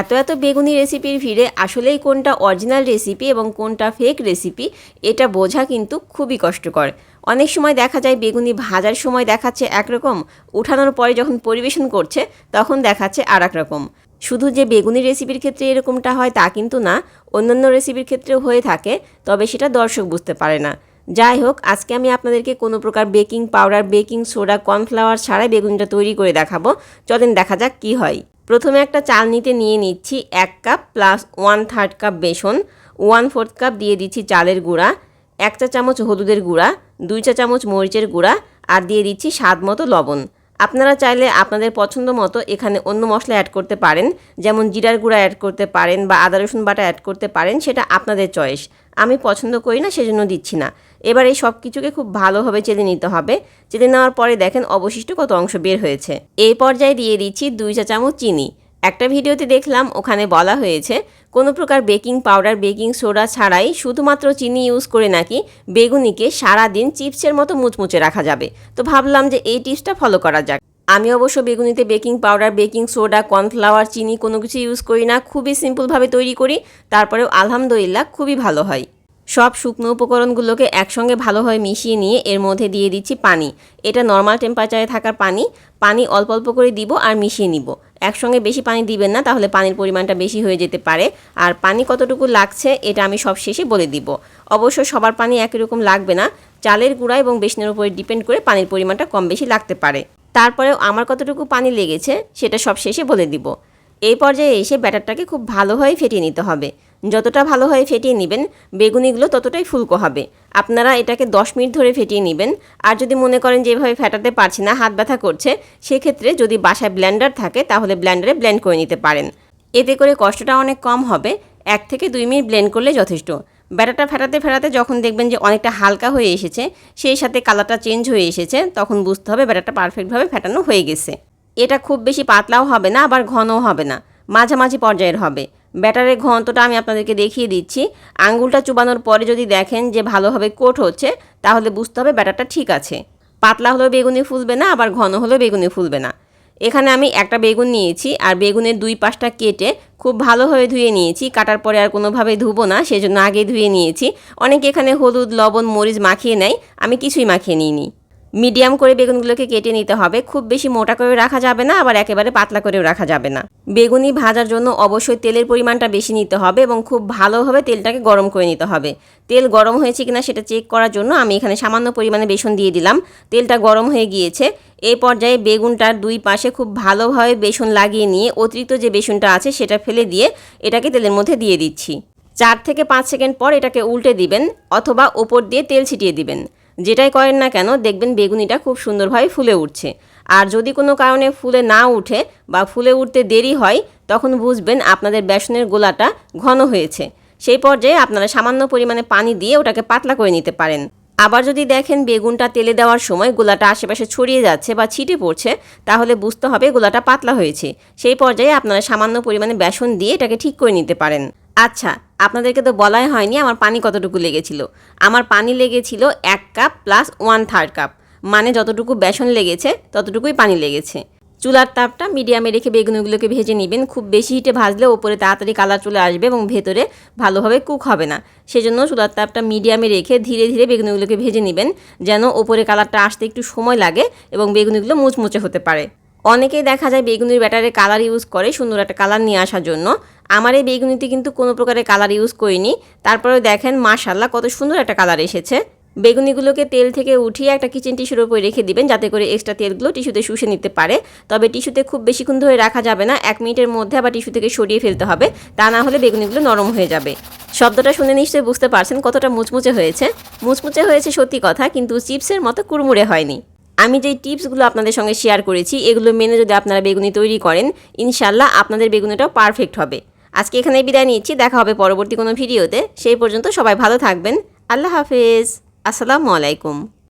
এত এত বেগুনি রেসিপির ভিড়ে আসলেই কোনটা অরিজিনাল রেসিপি এবং কোনটা ফেক রেসিপি এটা বোঝা কিন্তু খুবই কষ্টকর। অনেক সময় দেখা যায় বেগুনি ভাজার সময় দেখাচ্ছে একরকম, উঠানোর পরে যখন পরিবেশন করছে, তখন দেখাচ্ছে আর রকম শুধু যে বেগুনি রেসিপির ক্ষেত্রে এরকমটা হয় তা কিন্তু না, অন্যান্য রেসিপির ক্ষেত্রেও হয়ে থাকে, তবে সেটা দর্শক বুঝতে পারে না। যাই হোক, আজকে আমি আপনাদেরকে কোনো প্রকার baking powder baking soda cornflour ছাড়াই বেগুনটা তৈরি করে দেখাবো। চলেন দেখা যাক কি হয়। প্রথমে একটা চাল নিতে নিয়ে নিচ্ছি এক cup plus one third cup বেসন ওয়ান ফোর্থ কাপ দিয়ে দিচ্ছি চালের গুঁড়া, এক চা চামচ হলুদের গুঁড়া, দুই চা চামচ মরিচের গুঁড়া, আর দিয়ে দিচ্ছি স্বাদ মতো লবণ। আপনারা চাইলে আপনাদের পছন্দ মতো এখানে অন্য মশলা অ্যাড করতে পারেন, যেমন জিরার গুঁড়া অ্যাড করতে পারেন বা আদা রসুন বাটা অ্যাড করতে পারেন, সেটা আপনাদের চয়েস আমি পছন্দ করি না, সেজন্য দিচ্ছি না। এবার এই সব কিছুকে খুব ভালোভাবে চেলে নিতে হবে। চেলে নেওয়ার পরে দেখেন অবশিষ্ট কত অংশ বের হয়েছে। এই পর্যায়ে দিয়ে দিচ্ছি দুই চা চামচ চিনি। একটা ভিডিওতে দেখলাম ওখানে বলা হয়েছে, কোনো প্রকার বেকিং পাউডার, বেকিং সোডা ছাড়াই শুধুমাত্র চিনি ইউজ করে নাকি বেগুনিকে সারাদিন চিপসের মতো মুচমুচে রাখা যাবে। তো ভাবলাম যে এই টিপসটা ফলো করা যাক। আমি অবশ্য বেগুনিতে baking powder, baking soda, cornflour, চিনি কোনো কিছু ইউজ করি না, খুবই সিম্পলভাবে তৈরি করি, তারপরেও আলহামদুলিল্লাহ খুবই ভালো হয়। সব শুকনো উপকরণগুলোকে একসঙ্গে ভালোভাবে মিশিয়ে নিয়ে এর মধ্যে দিয়ে দিচ্ছি পানি। এটা নর্মাল টেম্পারেচারে থাকার পানি পানি অল্প অল্প করে দিব আর মিশিয়ে নিব। একসঙ্গে বেশি পানি দিবেন না, তাহলে পানির পরিমাণটা বেশি হয়ে যেতে পারে। আর পানি কতটুকু লাগছে, এটা আমি সব শেষে বলে দিব। অবশ্য সবার পানি একই রকম লাগবে না, চালের গুঁড়া এবং বেসনের উপরে ডিপেন্ড করে পানির পরিমাণটা কম বেশি লাগতে পারে। তারপরেও আমার কতটুকু পানি লেগেছে, সেটা সব শেষে বলে দিব। এই পর্যায়ে এসে ব্যাটারটাকে খুব ভালোভাবে ফেটিয়ে নিতে হবে। যতটা ভালোভাবে ফেটিয়ে নেবেন, বেগুনিগুলো ততটাই ফুলকো হবে। আপনারা এটাকে দশ মিনিট ধরে ফেটিয়ে নেবেন। আর যদি মনে করেন যে এভাবে ফেটাতে পারছি না, হাত ব্যথা করছে, সেক্ষেত্রে যদি বাসায় ব্ল্যান্ডার থাকে, তাহলে ব্ল্যান্ডারে ব্লেন্ড করে নিতে পারেন। এতে করে কষ্টটা অনেক কম হবে। এক থেকে দুই মিনিট ব্লেন্ড করলে যথেষ্ট। ব্যাটাটা ফেটাতে ফেটাতে যখন দেখবেন যে অনেকটা হালকা হয়ে এসেছে, সেই সাথে কালারটা চেঞ্জ হয়ে এসেছে, তখন বুঝতে হবে ব্যাটারটা পারফেক্টভাবে ফেটানো হয়ে গেছে। এটা খুব বেশি পাতলাও হবে না, আবার ঘনও হবে না। মাঝামাঝি পর্যায়ের হবে। ব্যাটারের ঘনত্বটা আমি আপনাদেরকে দেখিয়ে দিচ্ছি। আঙ্গুলটা চুবানোর পরে যদি দেখেন যে ভালোভাবে কোট হচ্ছে, তাহলে বুঝতে হবে ব্যাটারটা ঠিক আছে। পাতলা হলেও বেগুনি ফুলবে না, আবার ঘন হলেও বেগুনি ফুলবে না। এখানে আমি একটা বেগুন নিয়েছি আর বেগুনের দুই পাশটা কেটে খুব ভালোভাবে ধুয়ে নিয়েছি। কাটার পরে আর কোনোভাবে ধুবো না, সেজন্য আগে ধুয়ে নিয়েছি। অনেকে এখানে হলুদ, লবণ, মরিচ মাখিয়ে নেয়, আমি কিছুই মাখিয়ে নিইনি। মিডিয়াম করে বেগুনগুলোকে কেটে নিতে হবে। খুব বেশি মোটা করে রাখা যাবে না, আবার একেবারে পাতলা করেও রাখা যাবে না। বেগুনি ভাজার জন্য অবশ্যই তেলের পরিমাণটা বেশি নিতে হবে এবং খুব ভালোভাবে তেলটাকে গরম করে নিতে হবে। তেল গরম হয়েছে কিনা সেটা চেক করার জন্য আমি এখানে সামান্য পরিমাণে বেসন দিয়ে দিলাম। তেলটা গরম হয়ে গিয়েছে। এই পর্যায়ে বেগুনটার দুই পাশে খুব ভালোভাবে বেসন লাগিয়ে নিয়ে অতিরিক্ত যে বেসনটা আছে সেটা ফেলে দিয়ে এটাকে তেলের মধ্যে দিয়ে দিচ্ছি। চার থেকে পাঁচ সেকেন্ড পর এটাকে উল্টে দিবেন অথবা ওপর দিয়ে তেল ছিটিয়ে দিবেন। যেটাই করেন না কেন, দেখবেন বেগুনিটা খুব সুন্দরভাবে ফুলে উঠছে। আর যদি কোনো কারণে ফুলে না উঠে বা ফুলে উঠতে দেরি হয়, তখন বুঝবেন আপনাদের বেসনের গোলাটা ঘন হয়েছে। সেই পর্যায়ে আপনারা সামান্য পরিমাণে পানি দিয়ে ওটাকে পাতলা করে নিতে পারেন। আবার যদি দেখেন বেগুনটা তেলে দেওয়ার সময় গোলাটা আশেপাশে ছড়িয়ে যাচ্ছে বা ছিটে পড়ছে, তাহলে বুঝতে হবে গোলাটা পাতলা হয়েছে। সেই পর্যায়ে আপনারা সামান্য পরিমাণে বেসন দিয়ে এটাকে ঠিক করে নিতে পারেন। আচ্ছা আপনাদেরকে তো বলাই হয়নি আমার পানি কতটুকু লেগেছিল। আমার পানি লেগেছিল এক cup plus one third cup মানে যতটুকু বেসন লেগেছে, ততটুকুই পানি লেগেছে। চুলার তাপটা মিডিয়ামে রেখে বেগুনগুলোকে ভেজে নেবেন। খুব বেশি হিটে ভাজলে ওপরে তাড়াতাড়ি কালার চলে আসবে এবং ভেতরে ভালোভাবে কুক হবে না। সেজন্য চুলার তাপটা মিডিয়ামে রেখে ধীরে ধীরে বেগুনগুলোকে ভেজে নেবেন, যেন ওপরে কালারটা আসতে একটু সময় লাগে এবং বেগুনগুলো মুচমুচে হতে পারে। অনেকেই দেখা যায় বেগুনির ব্যাটারে কালার ইউজ করে সুন্দর একটা কালার নিয়ে আসার জন্য। আমার এই বেগুনিতে কিন্তু কোনো প্রকারের কালার ইউজ করিনি। তারপরে দেখেন মাশাল্লাহ কত সুন্দর একটা কালার এসেছে। বেগুনিগুলোকে তেল থেকে উঠিয়ে একটা কিচেন টিস্যুর উপরে রেখে দিবেন, যাতে করে এক্সট্রা তেলগুলো টিস্যুতে শুষে নিতে পারে। তবে টিস্যুতে খুব বেশিক্ষণ ধরে রাখা যাবে না, এক মিনিটের মধ্যে আবার টিস্যু থেকে সরিয়ে ফেলতে হবে। তা না হলে বেগুনিগুলো নরম হয়ে যাবে। শব্দটা শুনে নিশ্চয়ই বুঝতে পারছেন কতটা মুচমুচে হয়েছে। মুচমুচে হয়েছে সত্যি কথা, কিন্তু চিপসের মতো কুড়মুড়ে হয়নি। আমি যেই টিপসগুলো আপনাদের সঙ্গে শেয়ার করেছি, এগুলো মেনে যদি আপনারা বেগুনি তৈরি করেন ইনশাল্লাহ আপনাদের বেগুনিটাও পারফেক্ট হবে। আজকে এখানে বিদায় নিচ্ছি, দেখা হবে পরবর্তী কোনো ভিডিওতে। সেই পর্যন্ত সবাই ভালো থাকবেন। আল্লাহ হাফেজ। আসসালামু আলাইকুম।